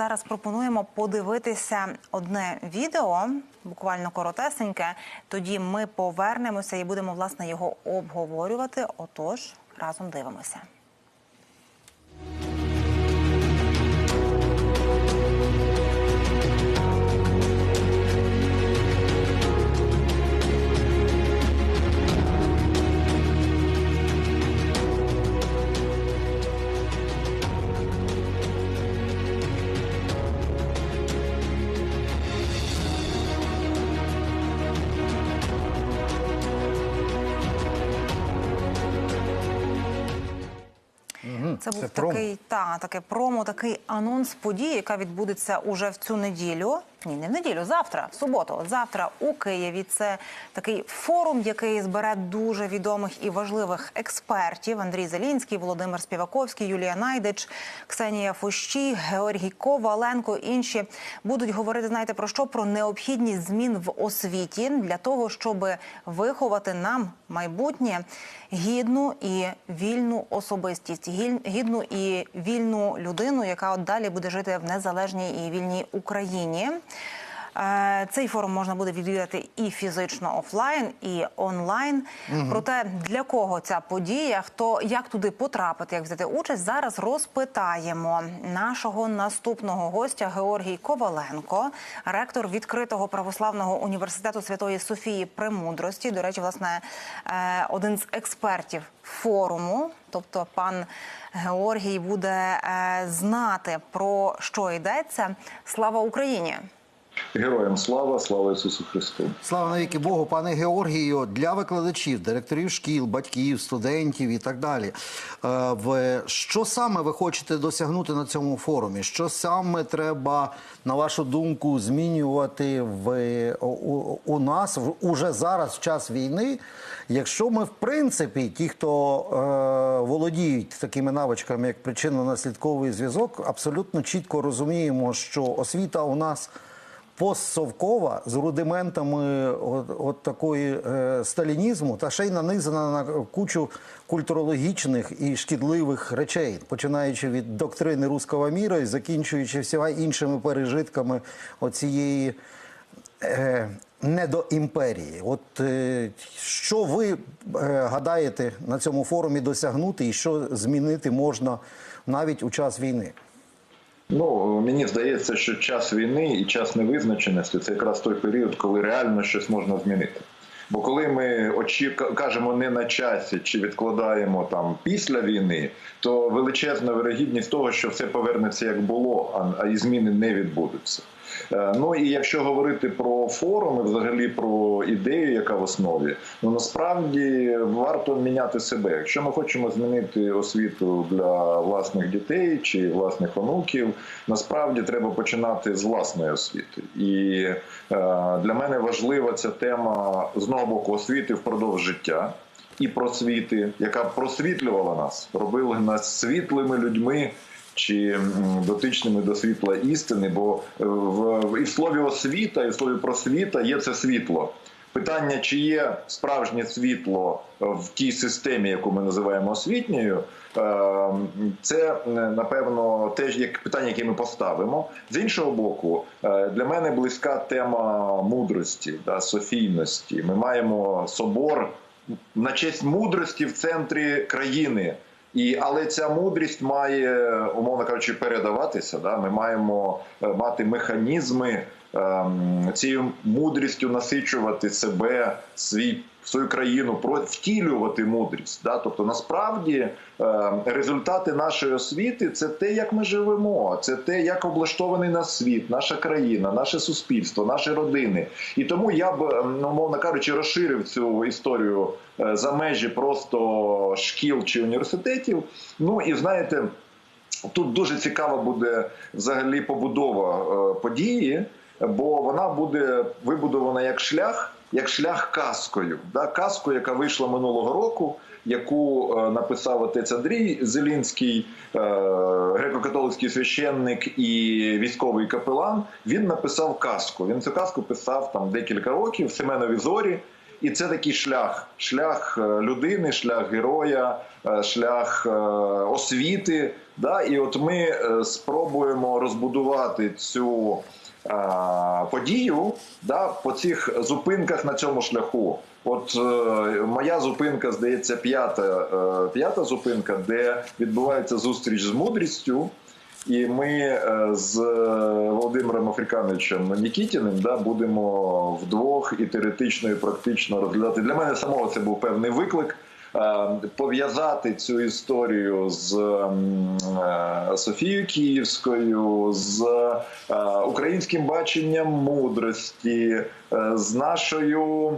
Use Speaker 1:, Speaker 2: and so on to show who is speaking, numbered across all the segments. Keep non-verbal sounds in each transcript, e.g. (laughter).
Speaker 1: зараз пропонуємо подивитися одне відео, буквально коротесеньке. Тоді ми повернемося і будемо власне його обговорювати. Отож, разом дивимося. Це був
Speaker 2: це промо.
Speaker 1: такий та таке промо, такий анонс події, яка відбудеться уже в цю неділю. Ні, не в неділю, завтра, в суботу. Завтра у Києві. Це такий форум, який збере дуже відомих і важливих експертів: Андрій Зелінський, Володимир Співаковський, Юлія Найдич, Ксенія Фощій, Георгій Коваленко. Інші будуть говорити. Знаєте про що? Про необхідність змін в освіті для того, щоб виховати нам майбутнє гідну і вільну особистість, гідну і вільну людину, яка от далі буде жити в незалежній і вільній Україні. Е, Цей форум можна буде відвідати і фізично офлайн, і онлайн. Проте для кого ця подія, хто як туди потрапити, як взяти участь, зараз розпитаємо нашого наступного гостя Георгій Коваленко, ректор відкритого православного університету Святої Софії Премудрості. До речі, власне, е, один з експертів форуму. Тобто, пан Георгій буде е, знати про що йдеться. Слава Україні!
Speaker 3: Героям слава, слава Ісусу Христу.
Speaker 2: Слава навіки Богу, пане Георгію, для викладачів, директорів шкіл, батьків, студентів і так далі. Е, Що саме ви хочете досягнути на цьому форумі? Що саме треба, на вашу думку, змінювати в, у, у нас в- уже зараз, в час війни? Якщо ми, в принципі, ті, хто е, володіють такими навичками, як причинно-наслідковий зв'язок, абсолютно чітко розуміємо, що освіта у нас постсовкова з рудиментами от, от такої е, сталінізму, та ще й нанизана на кучу культурологічних і шкідливих речей, починаючи від доктрини руського міра і закінчуючи всіма іншими пережитками оцієї. Е, недоімперії. От е, що ви е, гадаєте на цьому форумі досягнути і що змінити можна навіть у час війни?
Speaker 3: Ну мені здається, що час війни і час невизначеності це якраз той період, коли реально щось можна змінити. Бо коли ми очі кажемо не на часі чи відкладаємо там після війни, то величезна вирогідність того, що все повернеться як було, а, і зміни не відбудуться. Е, Ну і якщо говорити про форуми, взагалі про ідею, яка в основі, ну насправді варто міняти себе. Якщо ми хочемо змінити освіту для власних дітей чи власних онуків, насправді треба починати з власної освіти. І е, для мене важлива ця тема з одного боку освіти впродовж життя. І просвіти, яка просвітлювала нас, робила нас світлими людьми, чи дотичними до світла істини, бо е, в, і в слові освіта, і в слові просвіта є це світло. Питання, чи є справжнє світло в тій системі, яку ми називаємо освітньою, е, це е, напевно теж як питання, яке ми поставимо. З іншого боку, е, для мене близька тема мудрості да, софійності. Ми маємо собор на честь мудрості в центрі країни. І але ця мудрість має, умовно кажучи, передаватися. Да? Ми маємо е, мати механізми ем, цією мудрістю насичувати себе, свій свою країну, втілювати мудрість. Да? Тобто, насправді е, результати нашої освіти це те, як ми живемо, це те, як облаштований наш світ, наша країна, наше суспільство, наші родини. І тому я б, ем, ну, мовно кажучи, розширив цю історію е, за межі просто шкіл чи університетів. Ну і знаєте. Тут дуже цікава буде взагалі побудова е, події, бо вона буде вибудована як шлях, як шлях казкою. Да? Казкою, яка вийшла минулого року, яку е, написав отець Андрій Зелінський, е, греко-католицький священник і військовий капелан. Він написав казку. Він цю казку писав там декілька років Семенові зорі. і це такий шлях, шлях е, людини, шлях героя, шлях освіти. Да? І от ми спробуємо розбудувати цю подію да, по цих зупинках на цьому шляху. От е, моя зупинка, здається, п'ята, е, п'ята зупинка, де відбувається зустріч з мудрістю. І ми е, з Володимиром Африкановичем Нікітіним да, будемо вдвох і теоретично, і практично розглядати. Для мене самого це був певний виклик. Е, Пов'язати цю історію з е, Софією Київською, з е, українським баченням мудрості, з нашою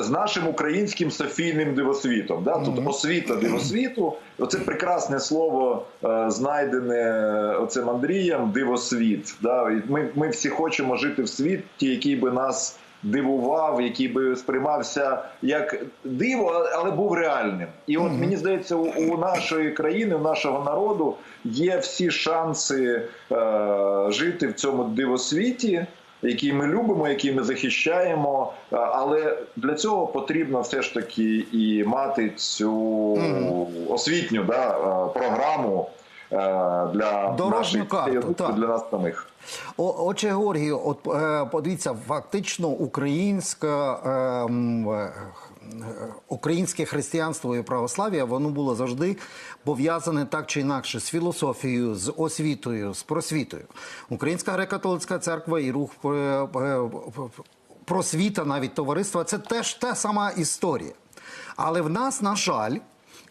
Speaker 3: з- нашим українським софійним дивосвітом. Да? Тут освіта дивосвіту, оце прекрасне слово, знайдене оцим Андрієм, дивосвіт. Да? Ми, ми всі хочемо жити в світі, який би нас дивував, який би сприймався як диво, але був реальним. І от мені здається, у, у нашої країни, у нашого народу є всі шанси е, жити в цьому дивосвіті який ми любимо, який ми захищаємо. Але для цього потрібно все ж таки і мати цю освітню да, програму е, для
Speaker 2: Дорожню карту, так.
Speaker 3: для нас самих.
Speaker 2: О, отже, Георгію, от е, подивіться, фактично українська. Е, е, Українське християнство і православ'я воно було завжди пов'язане так чи інакше з філософією, з освітою, з просвітою. Українська греко-католицька церква і рух е, е, просвіта, навіть товариства, це теж та сама історія. Але в нас, на жаль,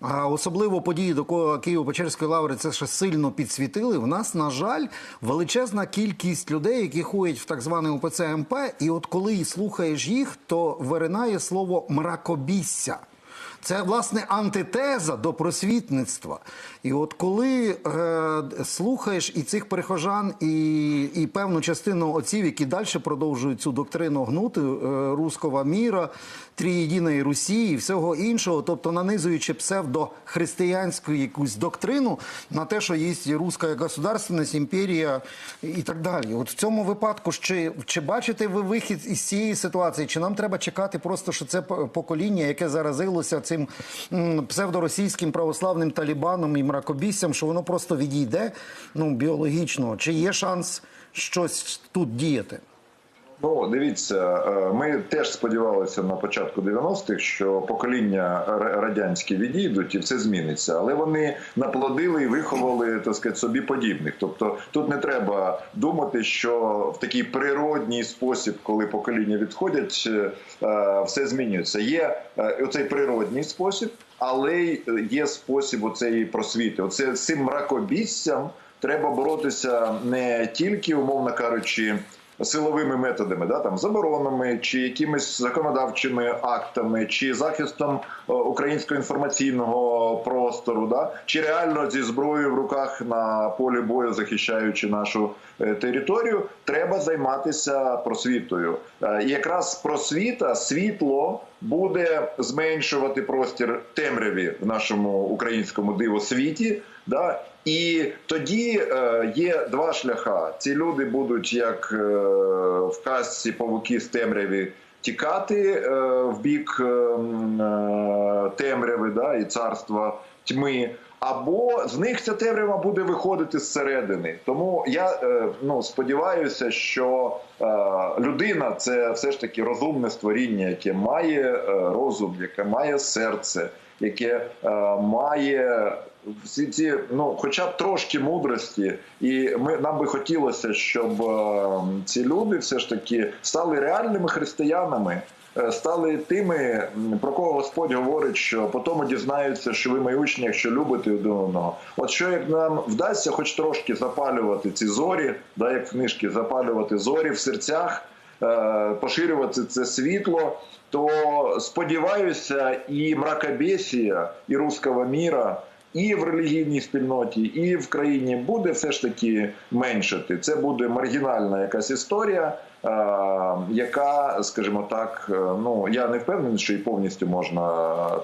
Speaker 2: а особливо події до ко- Києво-Печерської лаври це ще сильно підсвітили. В нас, на жаль, величезна кількість людей, які ходять в так зване УПЦ МП, і от коли слухаєш їх, то виринає слово мракобісся. Це власне антитеза до просвітництва. І от коли е, слухаєш і цих перехожан, і, і певну частину отців, які далі продовжують цю доктрину гнути е, руского міра, трієдиної Русі і всього іншого, тобто нанизуючи псевдохристиянську якусь доктрину на те, що є руська государственність, імперія і так далі. От в цьому випадку, чи, чи бачите ви вихід із цієї ситуації, чи нам треба чекати просто, що це покоління, яке заразилося цим псевдоросійським православним талібаном і мракобіссям, що воно просто відійде ну, біологічно? Чи є шанс щось тут діяти?
Speaker 3: Ну, дивіться, е, ми теж сподівалися на початку 90-х, що покоління ра- радянські відійдуть і все зміниться. Але вони наплодили і виховали так сказати, собі подібних. Тобто тут не треба думати, що в такий природній спосіб, коли покоління відходять, е, е, все змінюється. Є оцей природній спосіб, але є спосіб оцеї просвіти. Оце цим мракобіссям треба боротися не тільки, умовно кажучи силовими методами, да, там заборонами, чи якимись законодавчими актами, чи захистом е, українського інформаційного простору, да, чи реально зі зброєю в руках на полі бою, захищаючи нашу е, територію, треба займатися просвітою. Е, І якраз просвіта, світло буде зменшувати простір темряві в нашому українському дивосвіті. Да? І тоді е, є два шляха. Ці люди будуть як е, в казці павуки з темряві тікати е, в бік е, е, темряви да, і царства тьми. Або з них ця темрява буде виходити зсередини. Тому я е, ну, сподіваюся, що е, людина це все ж таки розумне створіння, яке має е, розум, яке має серце, яке має всі ці, ну, хоча б трошки мудрості, і ми нам би хотілося, щоб ці люди все ж таки стали реальними християнами. Е, Стали тими, про кого Господь говорить, що по тому дізнаються, що ви мої учні, якщо любите один одного. От що як нам вдасться, хоч трошки запалювати ці зорі, да, як в книжки, запалювати зорі в серцях, е, поширювати це світло, то сподіваюся, і мракобесія, і руського міра. І в релігійній спільноті, і в країні буде все ж таки меншати. Це буде маргінальна якась історія, е, яка, скажімо так, е, ну я не впевнений, що її повністю можна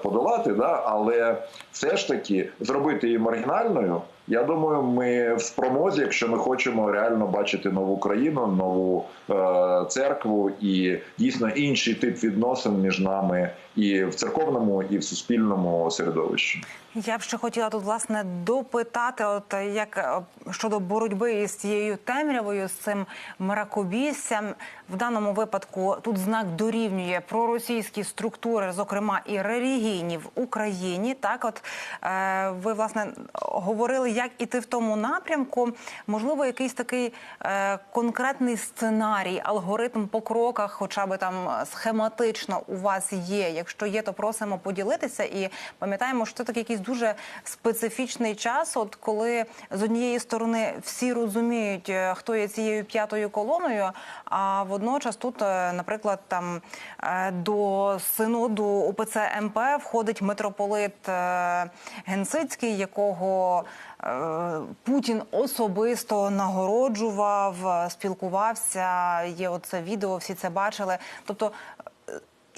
Speaker 3: подолати, да, але все ж таки зробити її маргінальною Я думаю, ми в спромозі, якщо ми хочемо реально бачити нову країну, нову е, церкву і дійсно інший тип відносин між нами і в церковному, і в суспільному середовищі.
Speaker 1: Я б ще хотіла тут власне допитати, от як е, щодо боротьби із цією темрявою, з цим мракобіссям. В даному випадку тут знак дорівнює проросійські структури, зокрема і релігійні в Україні. Так, от е, ви власне говорили, як іти в тому напрямку. Можливо, якийсь такий е, конкретний сценарій, алгоритм по кроках, хоча би там схематично у вас є. Якщо є, то просимо поділитися і пам'ятаємо, що це такий якийсь дуже специфічний час. От коли з однієї сторони всі розуміють, е, хто є цією п'ятою колоною, а водночас тут, е, наприклад, там е, до синоду УПЦ МП входить митрополит е, Генсицький, якого Путін особисто нагороджував, спілкувався. Є оце відео, всі це бачили. Тобто.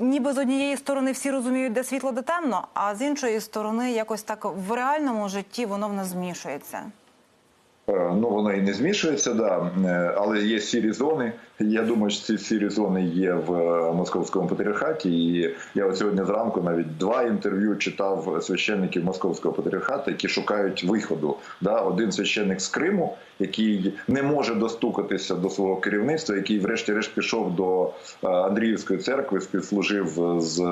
Speaker 1: Ніби з однієї сторони всі розуміють, де світло, де темно, а з іншої сторони, якось так в реальному житті воно в нас змішується.
Speaker 3: Е, Ну, воно і не змішується, да. Е, але є сірі зони. Я думаю, що ці сірі зони є в е, московському патріархаті. І я от сьогодні зранку навіть два інтерв'ю читав священників московського патріархату, які шукають виходу. Да? Один священник з Криму, який не може достукатися до свого керівництва, який, врешті-решт, пішов до Андріївської церкви, співслужив з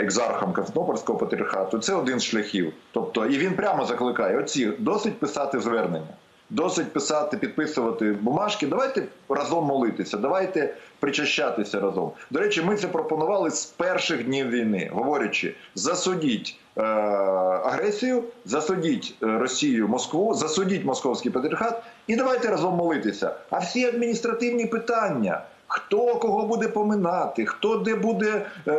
Speaker 3: екзархом Константинопольського патріархату. Це один з шляхів. Тобто, і він прямо закликає: оці досить писати звернення. Досить писати, підписувати бумажки. Давайте разом молитися, давайте причащатися разом. До речі, ми це пропонували з перших днів війни, говорячи: засудіть е- агресію, засудіть е, Росію, Москву, засудіть московський патріархат і давайте разом молитися. А всі адміністративні питання. Хто кого буде поминати, хто де буде, е,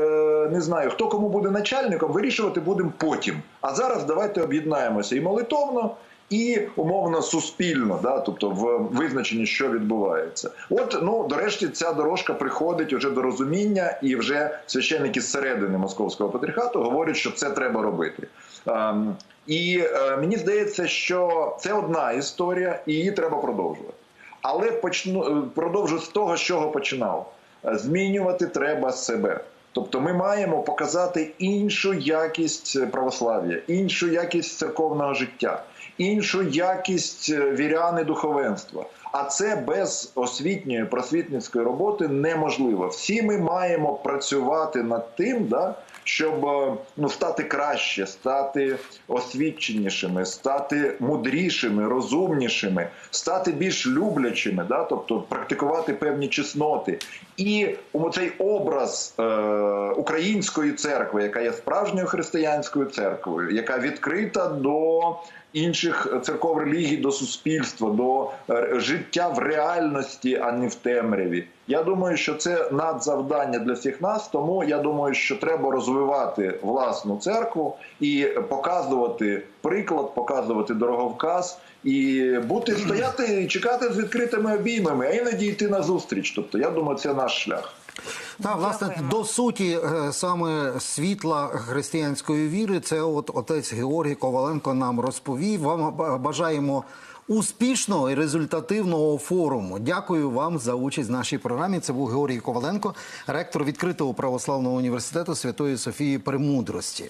Speaker 3: не знаю, хто кому буде начальником, вирішувати будемо потім. А зараз давайте об'єднаємося і молитовно, і умовно суспільно, да, тобто в визначенні, що відбувається. От ну дорешті ця дорожка приходить уже до розуміння, і вже священники зсередини московського патріархату говорять, що це треба робити. Ем, і е, мені здається, що це одна історія, і її треба продовжувати. Але почну е, продовжу з того, з чого починав. Змінювати треба себе. Тобто ми маємо показати іншу якість православ'я, іншу якість церковного життя, іншу якість е, віряни духовенства. А це без освітньої просвітницької роботи неможливо. Всі ми маємо працювати над тим, да, щоб е, ну, стати краще, стати освіченішими, стати мудрішими, розумнішими, стати більш люблячими, да, тобто практикувати певні чесноти. І цей образ е, української церкви, яка є справжньою християнською церквою, яка відкрита до інших церков релігій, до суспільства, до е, життя в реальності, а не в темряві. Я думаю, що це надзавдання для всіх нас. Тому я думаю, що треба розвивати власну церкву і показувати приклад, показувати дороговказ і бути (clears throat) стояти і чекати з відкритими обіймами, а іноді йти на зустріч. Тобто, я думаю, це наш шлях.
Speaker 2: Так, власне,
Speaker 1: Дякуємо.
Speaker 2: до суті е, саме світла християнської віри, це от отець Георгій Коваленко нам розповів. Вам бажаємо успішного і результативного форуму. Дякую вам за участь в нашій програмі. Це був Георгій Коваленко, ректор відкритого православного університету Святої Софії Премудрості.